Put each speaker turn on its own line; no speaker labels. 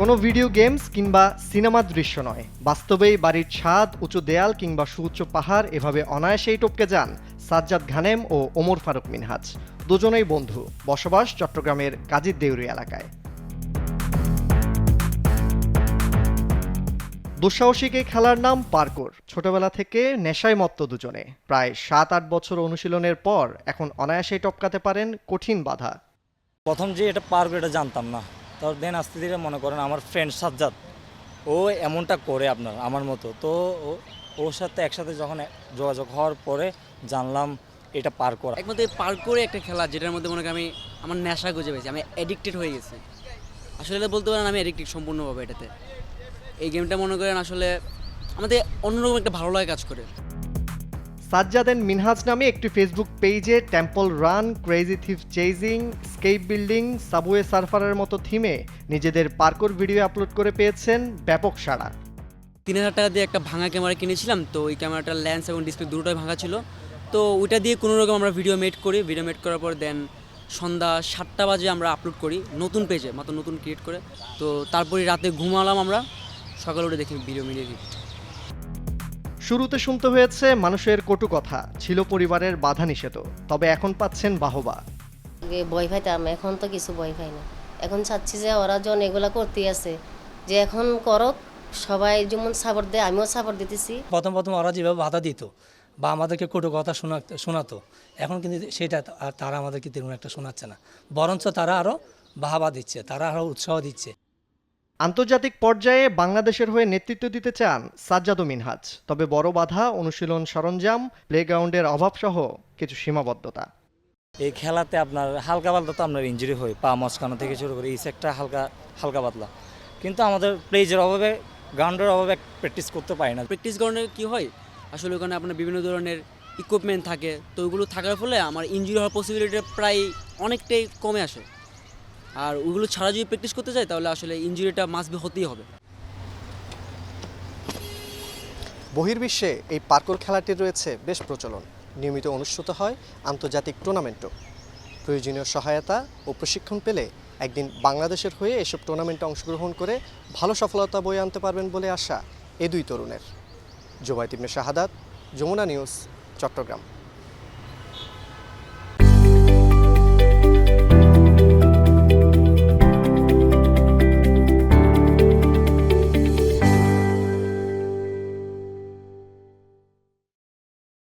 কোনো video games কিংবা সিনেমার দৃশ্য নয়। বাস্তবেই বাড়ির ছাদ, উঁচু দেয়াল কিংবা সুউচ্চ পাহাড় এভাবে অনায়াসেই টপকে যান সাজ্জাদ ঘানেম ও ওমর ফারুক মিনহাজ। দুজনেই বন্ধু। বসবাস চট্টগ্রামের কাজীর দেউরি এলাকায়। দুঃসাহসিক এই খেলার নাম পার্কুর। ছোটবেলা থেকে নেশায় মত্ত দুজনে। প্রায় সাত, আট বছর অনুশীলনের পর এখন অনায়াসেই টপকাতে পারেন কঠিন বাধা।
প্রথম যে এটা পারব এটা জানতাম না। তার দেন আস্তে ধীরে মনে করেন আমার ফ্রেন্ড সাজ্জাদ। ও এমনটা করে আপনার আমার মতো। তো ও- ওর সাথে একসাথে যখন যোগাযোগ হওয়ার পরে জানলাম এটা পার করা।
একমাত্র পার করে একটা খেলা যেটার মধ্যে মনে করেন আমি আমার নেশা গুঁজে পেয়েছি আমি অ্যাডিক্টেড হয়ে গেছি। আসলে এটা বলতে পারেন আমি অ্যাডিক্টেড সম্পূর্ণভাবে এটাতে। এই গেমটা মনে করেন আসলে আমাদের অন্যরকম একটা ভালো লাগে কাজ করে।
সাজ্জাদেন মিনহাজ নামে একটি ফেসবুক পেজে temple run crazy thief chasing escape building subway সার্ফারের মতো থিমে নিজেদের পার্কুর ভিডিও আপলোড করে পেয়েছেন ব্যাপক সাড়া।
তিন হাজার টাকা দিয়ে একটা ভাঙা ক্যামেরা কিনেছিলাম তো ওই ক্যামেরাটার লেন্স এবং ডিসপ্লে দুটোই ভাঙা ছিল। তো ওইটা দিয়ে কোনো রকম আমরা ভিডিও মেড করি। ভিডিও মেড করার পর দেন সন্ধ্যা সাতটা বাজে আমরা আপলোড করি নতুন পেজে মাত্র নতুন ক্রিয়েট করে। তো তারপরে রাতে ঘুমালাম আমরা সকালে উঠে দেখি ভিডিও মিলিয়ে দিই
শুরুতে শুনতে হয়েছে মানুষের কটু কথা ছিল পরিবারের বাধা নিষেধ তবে এখন পাচ্ছেন বাহবা।
ভয় পাইতাম এখন তো কিছু ভয় পাই না। এখন চাচ্ছি যে ওরা যখন এগুলা করতে আছে যে এখন করক সবাই যেমন সাপোর্ট দেয় আমিও সাপোর্ট দিতেছি।
প্রথম প্রথম ওরা যেভাবে বাধা দিত বা আমাদেরকে কটু কথা শোনা শোনাতো এখন কিন্তু সেটা আর তারা আমাদেরকে তেমন একটা শোনাচ্ছে না। বরঞ্চ তারা আরও বাহাবা দিচ্ছে তারা আরও উৎসাহ দিচ্ছে।
আন্তর্জাতিক পর্যায়ে বাংলাদেশের হয়ে নেতৃত্ব দিতে চান সাজ্জাদ ও মিনহাজ। তবে বড় বাধা অনুশীলন সরঞ্জাম প্লেগ্রাউন্ডের অভাবসহ কিছু সীমাবদ্ধতা।
এই খেলাতে আপনার হালকা পাতলা তো আপনার ইঞ্জুরি হয় পা মচকানো থেকে শুরু করে এই সেকটা হালকা হালকা পাতলা। কিন্তু আমাদের প্লেজের অভাবে গ্রাউন্ডের অভাবে প্র্যাকটিস করতে পারি না।
প্র্যাকটিস গ্রাউন্ডে কী হয়? আসলে ওখানে আপনার বিভিন্ন ধরনের ইকুইপমেন্ট থাকে তো ওইগুলো থাকার ফলে আমার ইঞ্জুরি হওয়ার পসিবিলিটি প্রায় অনেকটাই কমে আসে। আর ওইগুলো ছাড়া যদি প্র্যাকটিস করতে চাই তাহলে আসলে ইঞ্জুরিটা মাস্ট বি হতেই হবে।
বহির্বিশ্বে এই পার্কুর খেলাটির রয়েছে বেশ প্রচলন। নিয়মিত অনুষ্ঠিত হয় আন্তর্জাতিক টুর্নামেন্টও। প্রয়োজনীয় সহায়তা ও প্রশিক্ষণ পেলে একদিন বাংলাদেশের হয়ে এসব টুর্নামেন্টে অংশগ্রহণ করে ভালো সফলতা বয়ে আনতে পারবেন বলে আশা এ দুই তরুণের। ইবনে শাহাদাত, যমুনা নিউজ, চট্টগ্রাম।